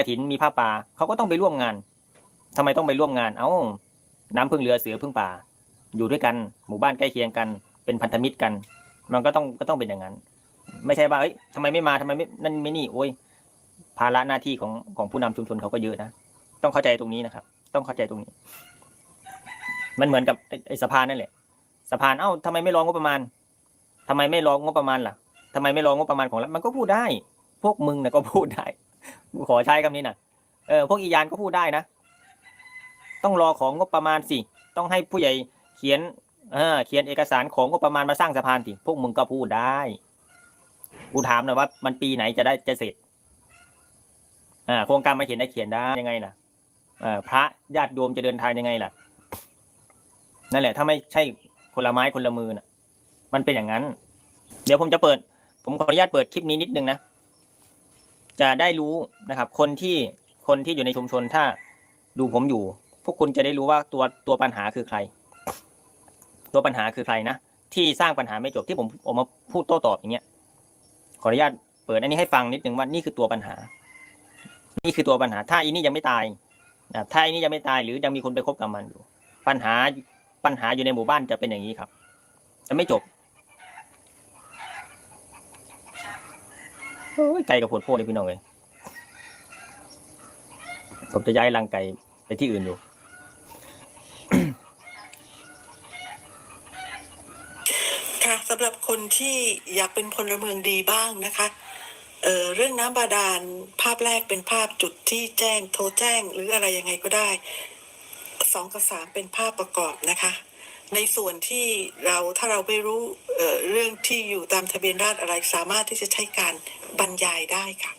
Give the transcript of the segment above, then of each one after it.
กฐินมีผ้าป่าเขาก็ต้องไปร่วมงานทำไมต้องไปร่วมงาน เอ้า น้ำพึ่งเรือเสือพึ่งป่า อยู่ด้วยกัน หมู่บ้านใกล้เคียงกัน เป็นพันธมิตรกัน มันก็ต้องก็ต้องเป็นอย่างนั้น ไม่ใช่ว่าเอ้ยทำไมไม่มาทำไมไม่นั่นไม่นี่โอ้ยภาระหน้าที่ของของผู้นำชุมชนเขาก็เยอะนะต้องเข้าใจตรงนี้นะครับ ต้องเข้าใจตรงนี้ มันเหมือนกับไอ้สะพานนั่นแหละสะพานเอ้าทำไมไม่รองงบประมาณทำไมไม่รองงบประมาณล่ะทำไมไม่รองงบประมาณของรัฐมันก็พูดได้ พวกมึงนะก็พูดได้ ขอใช้คำนี้นะเออพวกอียานก็พูดได้นะ ต้องรอของงบประมาณสิ ต้องให้ผู้ใหญ่เขียนเออเขียนเอกสารของงบประมาณมาสร้างสะพานสิพวกมึงก็พูดได้กูถามหน่อยว่า มันปีไหนจะได้จะเสร็จอ่าโครงการมาเขียนได้เขียนได้ยังไงล่ะเอ่อพระญาติโยมจะเดินทางยังไงล่ะ นั่นแหละ ถ้าไม่ใช่คนละไม้คนละมือน่ะ มันเป็นอย่างนั้น เดี๋ยวผมจะเปิด ผมขออนุญาตเปิดคลิปนี้นิดนึงนะ จะได้รู้นะครับ คนที่คนที่อยู่ในชุมชนถ้าดูผมอยู่ พวกคุณจะได้รู้ว่าตัวตัวปัญหาคือใคร ตัวปัญหาคือใครนะที่สร้างปัญหาไม่จบที่ผมออกมาพูดโต้ตอบอย่างเงี้ย ขออนุญาตเปิดอันนี้ให้ฟังนิดนึงว่านี่คือตัวปัญหา นี่คือตัวปัญหา ถ้าอีนี่ยังไม่ตายนะถ้าอีนี่ยังไม่ตายหรือยังมีคนไปคบกับมันอยู่ ปัญหาปัญหาอยู่ในหมู่บ้านจะเป็นอย่างนี้ครับ จะไม่จบโอ้ย ไก่กับผดโพดเลยพี่น้องเลยผมจะย้ายรังไก่ไปที่อื่นอยู่ ค่ะสำหรับคนที่อยากเป็นพลเมืองดีบ้างนะคะเออเรื่องน้ำบาดาลภาพแรกเป็นภาพจุดที่แจ้งโทรแจ้งหรืออะไรยังไงก็ได้สองกับสามเป็นภาพประกอบนะคะ ในส่วนที่เราถ้าเราไม่รู้เเรื่องที่อยู่ตามทะเบียนราษฎร์อะไรสามารถที่จะใช้การบรรยายได้ค่ะ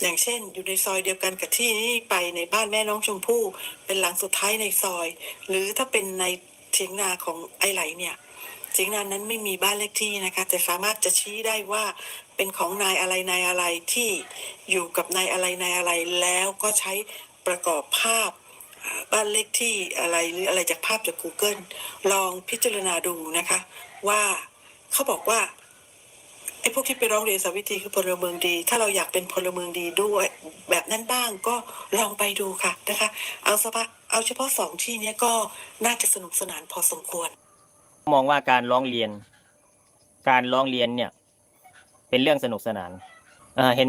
อย่างเช่น อยู่ในซอยเดียวกันกับที่นี่ไปในบ้านแม่น้องชมพู่เป็นหลังสุดท้ายในซอย หรือถ้าเป็นในเถียงนาของไอไหลเนี่ยเถียงนานั้นไม่มีบ้านเลขที่นะคะแต่สามารถจะชี้ได้ว่าเป็นของนายอะไรนายอะไรที่อยู่กับนายอะไรนายอะไรแล้วก็ใช้ประกอบภาพ บ้านเลขที่อะไรหรืออะไรจากภาพจาก Google ลองพิจารณาดูนะคะ ว่าเขาบอกว่าไอ้พวกที่ไปร้องเรียนสาวิตรีคือพลเมืองดี ถ้าเราอยากเป็นพลเมืองดีด้วย แบบนั้นบ้างก็ลองไปดูค่ะนะคะ เอาเฉพาะเอาเฉพาะสองที่นี้ก็น่าจะสนุกสนานพอสมควร มองว่าการร้องเรียน การร้องเรียนเนี่ย เป็นเรื่องสนุกสนานเเห็น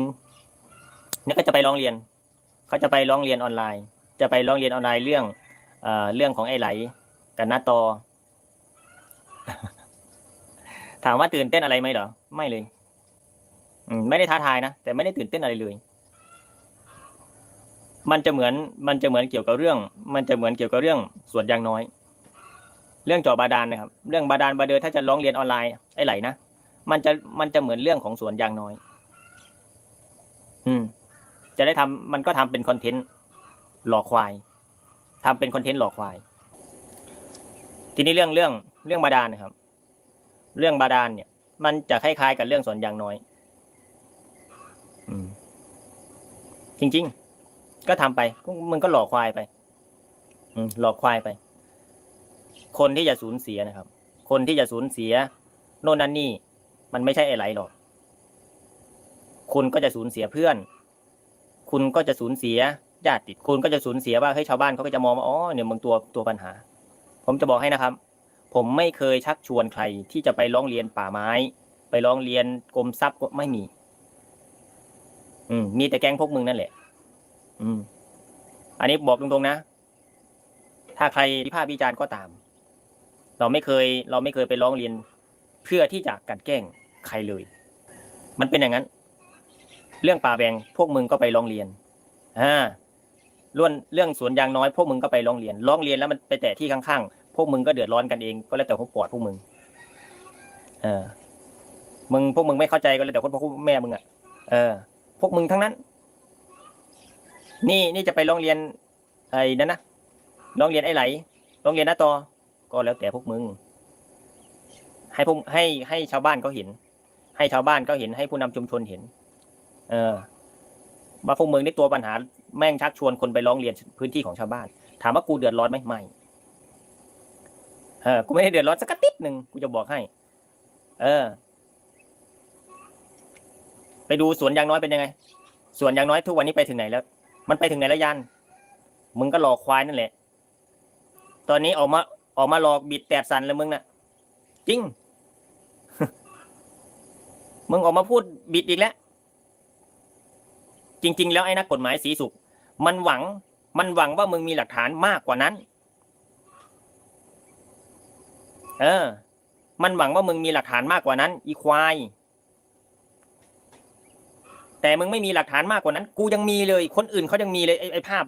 เนี่ยก็จะไปร้องเรียน เขาจะไปร้องเรียนออนไลน์ จะไปร้องเรียนออนไลน์เรื่องเอ่อเรื่องของไอ้ไหลกับนาตอ ถามว่าตื่นเต้นอะไรไหมเหรอ ไม่เลย อืมไม่ได้ท้าทายนะแต่ไม่ได้ตื่นเต้นอะไรเลย มันจะเหมือน มันจะเหมือนเกี่ยวกับเรื่อง มันจะเหมือนเกี่ยวกับเรื่องสวนยางน้อย เรื่องจาะบาดาลนะครับ เรื่องบาดาลบาเดอถ้าจะร้องเรียนออนไลน์ไอ้ไหลนะมันจะมันจะเหมือนเรื่องของสวนยางน้อย อืม จะได้ทำมันก็ทำเป็นคอนเทนต์ หลอกควายทำเป็นคอนเทนต์หลอกควาย ทีนี้เรื่องเรื่องเรื่องบาดาลนะครับ เรื่องบาดาลเนี่ย มันจะคล้ายๆกับเรื่องสวนยางน้อย อืม จริง ๆ ก็ทำไปมึงก็หลอกควายไป อืม หลอกควายไป คนที่จะสูญเสียนะครับ คนที่จะสูญเสีย โน่นนั่นนี่ มันไม่ใช่อะไรหรอกคุณก็จะสูญเสียเพื่อน คุณก็จะสูญเสีย ญาติคุณก็จะสูญเสียว่าเฮ้ยชาวบ้านเขาก็จะมองว่าอ๋อเนี่ยมึงตัวตัวปัญหา ผมจะบอกให้นะครับ ผมไม่เคยชักชวนใครที่จะไปร้องเรียนป่าไม้ ไปร้องเรียนกรมทรัพย์ก็ไม่มี อืม มีแต่แก๊งพวกมึงนั่นแหละ อืม อันนี้บอกตรงๆนะ ถ้าใครวิพากษ์วิจารณ์ก็ตาม เราไม่เคย เราไม่เคยไปร้องเรียน เพื่อที่จะกันแกล้งใครเลย มันเป็นอย่างนั้น เรื่องป่าแบงพวกมึงก็ไปร้องเรียนอ่า ล้วนเรื่องสวนยางน้อยพวกมึงก็ไปร้องเรียนร้องเรียนแล้วมันไปแตะที่ข้างๆพวกมึงก็เดือดร้อนกันเอง ก็แล้วแต่พวกปอดพวกมึง เออ มึงพวกมึงไม่เข้าใจก็แล้วแต่คนพวกแม่มึงอะเออ พวกมึงทั้งนั้น นี่นี่จะไปร้องเรียน ไอ้นั่นนะร้องเรียนไอ้ไหลร้องเรียนน้าตอก็แล้วแต่พวกมึง ให้พวกให้ให้ชาวบ้านเขาเห็น ให้ชาวบ้านเขาเห็นให้ผู้นำชุมชนเห็น เออว่าพวกมึงได้ตัวปัญหา แม่งชักชวนคนไปร้องเรียนพื้นที่ของชาวบ้าน ถามว่ากูเดือดร้อนไหมไม่เออกูไม่ได้เดือดร้อนสักติดหนึ่งกูจะบอกให้ เออ ไปดูสวนยางน้อยเป็นยังไงสวนยางน้อยทุกวันนี้ไปถึงไหนแล้ว มันไปถึงไหนแล้วยันมึงก็หลอกควายนั่นแหละ ตอนนี้ออกมาออกมาหลอกบิดแตดสันแล้วมึงน่ะ จริง มึงออกมาพูดบิดอีกแล้ว จริง ๆ แล้วไอ้นักกฎหมายสีสุข มันหวัง มันหวังว่ามึงมีหลักฐานมากกว่านั้น เออ มันหวังว่ามึงมีหลักฐานมากกว่านั้น อีควาย แต่มึงไม่มีหลักฐานมากกว่านั้น กูยังมีเลย คนอื่นเขายังมีเลยไอ้ไอ้ภาพ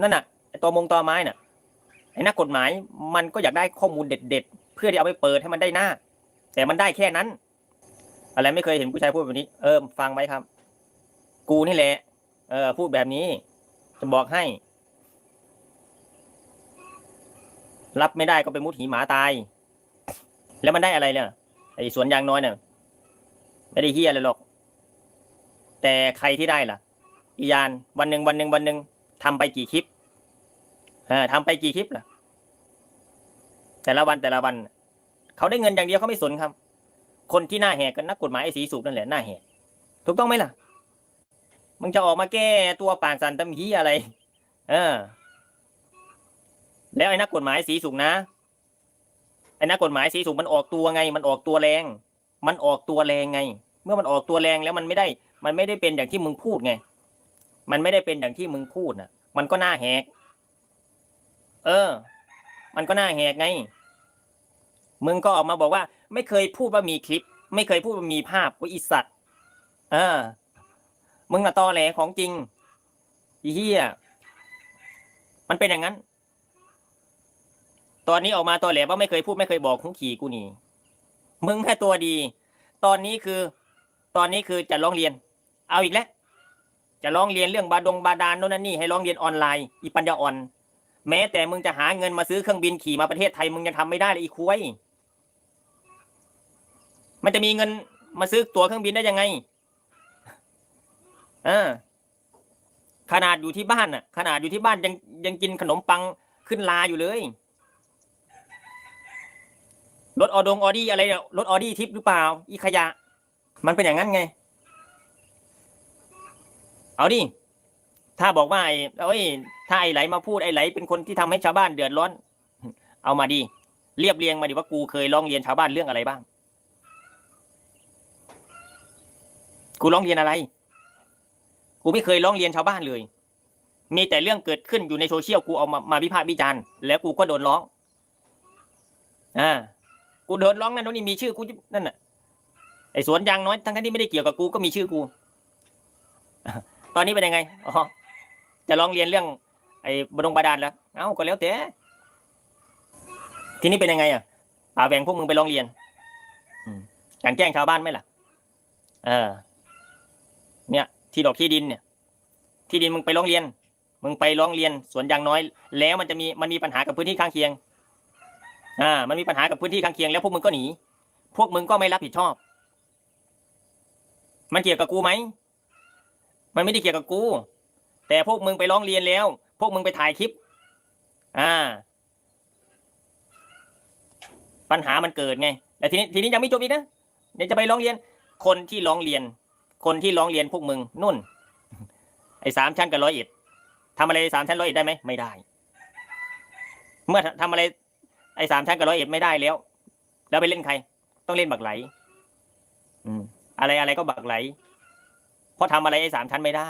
นั่นน่ะไอ้ตัวมงตัวไม้น่ะ ไอ้นักกฎหมาย มันก็อยากได้ข้อมูลเด็ด ๆ เพื่อที่เอาไปเปิดให้มันได้หน้า แต่มันได้แค่นั้น อะไรไม่เคยเห็นผู้ชายพูดแบบนี้ เออ ฟังไว้ครับ กูนี่แหละ เออ พูดแบบนี้ จะบอกให้ รับไม่ได้ก็ไปมุดหีหมาตาย แล้วมันได้อะไรเนี่ยไอ้สวนยางน้อยเนี่ยไม่ได้เฮียอะไรหรอก แต่ใครที่ได้ล่ะ อียานวันหนึ่งวันหนึ่งวันหนึ่งทำไปกี่คลิปเออทำไปกี่คลิปล่ะ แต่ละวันแต่ละวัน เขาได้เงินอย่างเดียวเขาไม่สนครับ คนที่หน้าแหกกันนักกฎหมายไอ้สีสูบนั่นแหละหน้าแหกถูกต้องไหมล่ะ มึงจะออกมาแก้ตัวปากสันตำฮีอะไร เออ แล้วไอ้นักกฎหมายสีสุกนะไอ้นักกฎหมายสีสุกมันออกตัวไง มันออกตัวแรง มันออกตัวแรงไง เมื่อมันออกตัวแรงแล้วมันไม่ได้ มันไม่ได้เป็นอย่างที่มึงพูดไง มันไม่ได้เป็นอย่างที่มึงพูดน่ะมันก็หน้าแหก เออ มันก็หน้าแหกไง มึงก็ออกมาบอกว่า ไม่เคยพูดว่ามีคลิป ไม่เคยพูดว่ามีภาพว่าอีสัตว์ เออ มึงอะตอแหลของจริงอีเหี้ยมันเป็นอย่างนั้น ตอนนี้ออกมาตอแหลว่าไม่เคยพูดไม่เคยบอกคุขี่กูนี่ มึงแค่ตัวดี ตอนนี้คือ ตอนนี้คือจะร้องเรียน เอาอีกแล้ว จะร้องเรียนเรื่องบาดงบาดาลโน่นนั่นนี่ให้ร้องเรียนออนไลน์ อีปัญญาอ่อน แม้แต่มึงจะหาเงินมาซื้อเครื่องบินขี่มาประเทศไทย มึงยังทำไม่ได้เลยอีคุยมันจะมีเงินมาซื้อตั๋วเครื่องบินได้ยังไง เออ ขนาดอยู่ที่บ้านน่ะ ขนาดอยู่ที่บ้านยังยังกินขนมปังขึ้นลาอยู่เลยรถออดงออดี้อะไรเนี่ยรถออดี้ทิปหรือเปล่า อีขยะ มันเป็นอย่างนั้นไง เอาดิถ้าบอกว่าไอ้เอ้ยถ้าไอ้ไหลมาพูดไอ้ไหล เป็นคนที่ทำให้ชาวบ้านเดือดร้อน เอามาดิเรียบเรียงมาดิว่ากูเคยร้องเรียนชาวบ้านเรื่องอะไรบ้าง กูร้องเรียนอะไร กูไม่เคยร้องเรียนชาวบ้านเลย มีแต่เรื่องเกิดขึ้นอยู่ในโซเชียลกูเอามามาวิพากษ์วิจารณ์แล้วกูก็โดนร้องอ่ากูโดนร้องนั่นน่นนี่มีชื่อกูนั่นน่ะไอ้สวนยางน้อยทั้งที่ไม่ได้เกี่ยวกับกูก็มีชื่อกู ตอนนี้เป็นยังไงอ๋อจะร้องเรียนเรื่อง ไอ้บดงบาดาลแล้วเอ้าก็แล้วแต่ทีนี้เป็นยังไงอะป่าแหวงพวกมึงไปร้องเรียนกลันแกล้งชาวบ้านไหมล่ะ เออ เนี่ย ที่ดอกที่ดินเนี่ย ที่ดินมึงไปร้องเรียน มึงไปร้องเรียนสวนยางน้อย แล้วมันจะมีมันมีปัญหากับพื้นที่ข้างเคียง อ่า มันมีปัญหากับพื้นที่ข้างเคียง แล้วพวกมึงก็หนี พวกมึงก็ไม่รับผิดชอบ มันเกี่ยวกับกูไหม มันไม่ได้เกี่ยวกับกู แต่พวกมึงไปร้องเรียนแล้ว พวกมึงไปถ่ายคลิป อ่า ปัญหามันเกิดไงแต่ทีนี้ทีนี้ยังไม่จบอีกนะเดี๋ยวจะไปร้องเรียน คนที่ร้องเรียน คนที่ร้องเรียนพวกมึงนุ่น ไอ้สามชั้นกับร้อยเอ็ดทำอะไรสามชั้นร้อยเอ็ดได้ไหมไม่ได้ เมื่อทำอะไร ไอ้สามชั้นกับร้อยเอ็ดไม่ได้แล้ว แล้วไปเล่นใคร ต้องเล่นบักไหล อืม อะไรอะไรก็บักไหล เพราะทำอะไรไอ้สามชั้นไม่ได้